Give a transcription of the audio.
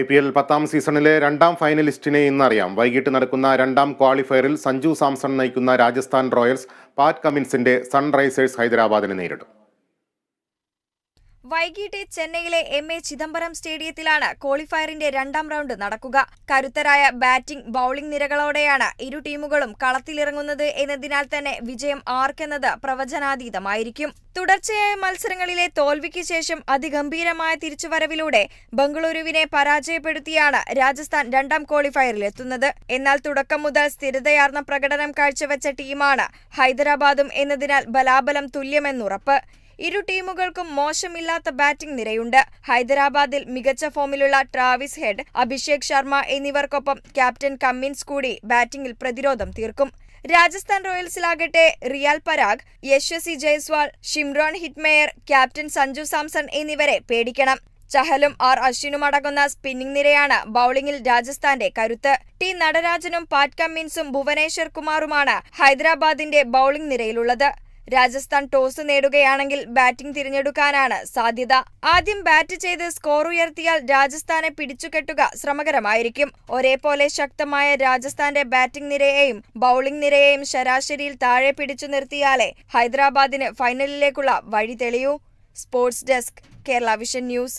I P L പത്താം സീസണിലെ രണ്ടാം ഫൈനലിസ്റ്റിനെ ഇന്നറിയാം. വൈകിട്ട് നടക്കുന്ന രണ്ടാം ക്വാളിഫയറിൽ സഞ്ജു സാംസൺ നയിക്കുന്ന രാജസ്ഥാൻ റോയൽസ് പാറ്റ് കമിൻസിന്റെ സൺറൈസേഴ്സ് ഹൈദരാബാദിനെ നേരിടും. വൈകിട്ട് ചെന്നൈയിലെ എം എ ചിദംബരം സ്റ്റേഡിയത്തിലാണ് ക്വാളിഫയറിന്റെ രണ്ടാം റൗണ്ട് നടക്കുക. കരുത്തരായ ബാറ്റിംഗ് ബൌളിംഗ് നിരകളോടെയാണ് ഇരു ടീമുകളും കളത്തിലിറങ്ങുന്നത് എന്നതിനാൽ തന്നെ വിജയം ആർക്കെന്നത് പ്രവചനാതീതമായിരിക്കും. തുടർച്ചയായ മത്സരങ്ങളിലെ തോൽവിക്ക് ശേഷം അതിഗംഭീരമായ തിരിച്ചുവരവിലൂടെ ബംഗളൂരുവിനെ പരാജയപ്പെടുത്തിയാണ് രാജസ്ഥാൻ രണ്ടാം ക്വാളിഫയറിലെത്തുന്നത് എന്നാൽ തുടക്കം മുതൽ സ്ഥിരതയാർന്ന പ്രകടനം കാഴ്ചവെച്ച ടീമാണ് ഹൈദരാബാദും എന്നതിനാൽ ബലാബലം തുല്യമെന്നുറപ്പ്. ഇരു ടീമുകൾക്കും മോശമില്ലാത്ത ബാറ്റിംഗ് നിരയുണ്ട്. ഹൈദരാബാദിൽ മികച്ച ഫോമിലുള്ള ട്രാവിസ് ഹെഡ് അഭിഷേക് ശർമ്മ എന്നിവർക്കൊപ്പം ക്യാപ്റ്റൻ കമ്മിൻസ് കൂടി ബാറ്റിംഗിൽ പ്രതിരോധം തീർക്കും. Rajasthan റോയൽസിലാകട്ടെ Riyan Parag Yashasvi Jaiswal Shimron Hetmyer captain Sanju Samson എന്നിവരെ പേടിക്കണം. ചഹലും ആർ അശ്വിനും അടങ്ങുന്ന സ്പിന്നിംഗ് നിരയാണ് ബൌളിംഗിൽ രാജസ്ഥാന്റെ കരുത്ത്. ടി നടരാജനും പാറ്റ് കമ്മിൻസും ഭുവനേശ്വർ കുമാറുമാണ് ഹൈദരാബാദിന്റെ ബൌളിംഗ് നിരയിലുള്ളത്. രാജസ്ഥാൻ ടോസ് നേടുകയാണെങ്കിൽ ബാറ്റിംഗ് തിരഞ്ഞെടുക്കാനാണ് സാധ്യത. ആദ്യം ബാറ്റ് ചെയ്ത് സ്കോർ ഉയർത്തിയാൽ രാജസ്ഥാനെ പിടിച്ചുകെട്ടുക ശ്രമകരമായിരിക്കും. ഒരേപോലെ ശക്തമായ രാജസ്ഥാന്റെ ബാറ്റിംഗ് നിരയെയും ബൌളിംഗ് നിരയെയും ശരാശരിയിൽ താഴെ പിടിച്ചു നിർത്തിയാലേ ഹൈദരാബാദിന് ഫൈനലിലേക്കുള്ള വഴി തെളിയൂ. Sports desk Kerala vision news